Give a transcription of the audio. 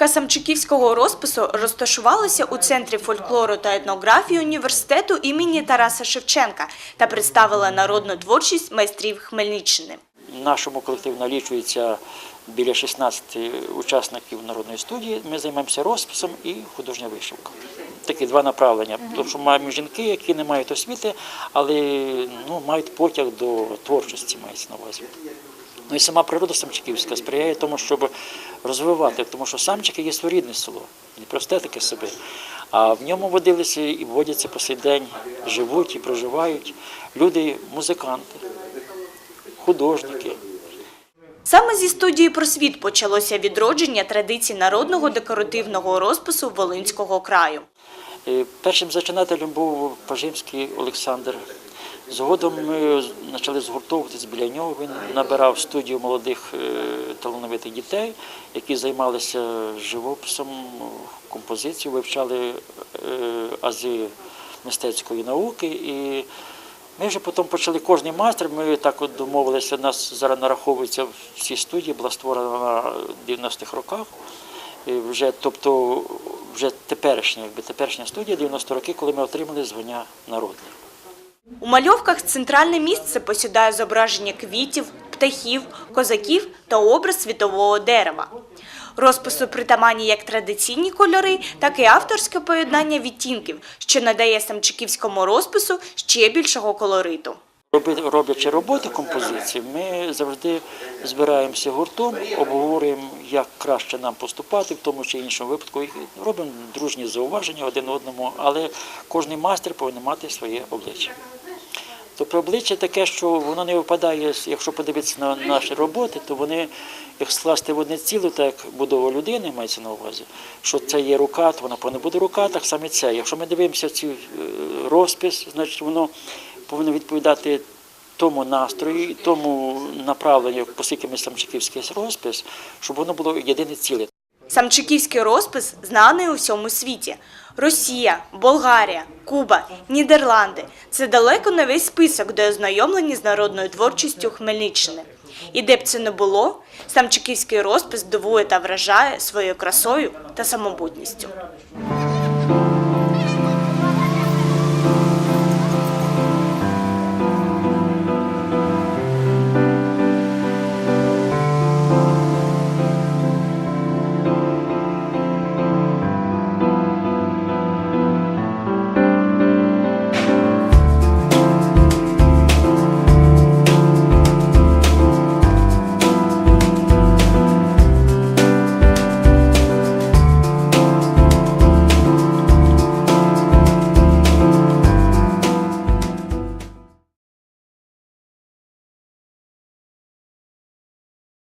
Виставка самчиківського розпису розташувалася у центрі фольклору та етнографії університету імені Тараса Шевченка та представила народну творчість майстрів Хмельниччини. Нашому колективу налічується біля 16 учасників народної студії. Ми займаємося розписом і художня вишивка. Такі два направлення. Тому що маємо жінки, які не мають освіти, але ну, мають потяг до творчості, мається на увазі. Ну і сама природа Самчиківська сприяє тому, щоб розвивати, тому що Самчики є своєрідне село, не просте таке собі. А в ньому водилися і водяться по сей день, живуть і проживають люди, музиканти, художники. Саме зі студії «Просвіт» почалося відродження традицій народного декоративного розпису Волинського краю. Е, Першим зачинателем був Пажимський Олександр. Згодом ми почали згуртовуватись біля нього. Він набирав студію молодих е, талановитих дітей, які займалися живописом, композицією, вивчали е, ази мистецької науки. І ми вже потім почали кожний майстер. Ми так от домовилися. Нас зараз нараховується в цій студії, була створена на 90-х роках. Вже, тобто, вже теперішня, якби теперішня студія 90 роки, коли ми отримали звання народне. У мальовках центральне місце посідає зображення квітів, птахів, козаків та образ світового дерева. Розпису притаманні як традиційні кольори, так і авторське поєднання відтінків, що надає самчиківському розпису ще більшого колориту. Роблячи роботи композиції, ми завжди збираємося гуртом, обговорюємо, як краще нам поступати в тому чи іншому випадку. І робимо дружні зауваження один одному, але кожен майстер повинен мати своє обличчя. Тобто обличчя таке, що воно не випадає, якщо подивитися на наші роботи, то вони, як скласти в одне ціле, так як будова людини мається на увазі, що це є рука, то вона повинна бути рука, так само це. Якщо ми дивимося цей розпис, значить воно повинно відповідати тому настрою, тому направленню, оскільки ми самчиківський розпис, щоб воно було єдине ціле. Самчиківський розпис знаний у всьому світі. Росія, Болгарія, Куба, Нідерланди це далеко не весь список, де ознайомлені з народною творчістю Хмельниччини. І де б це не було, самчиківський розпис дивує та вражає своєю красою та самобутністю.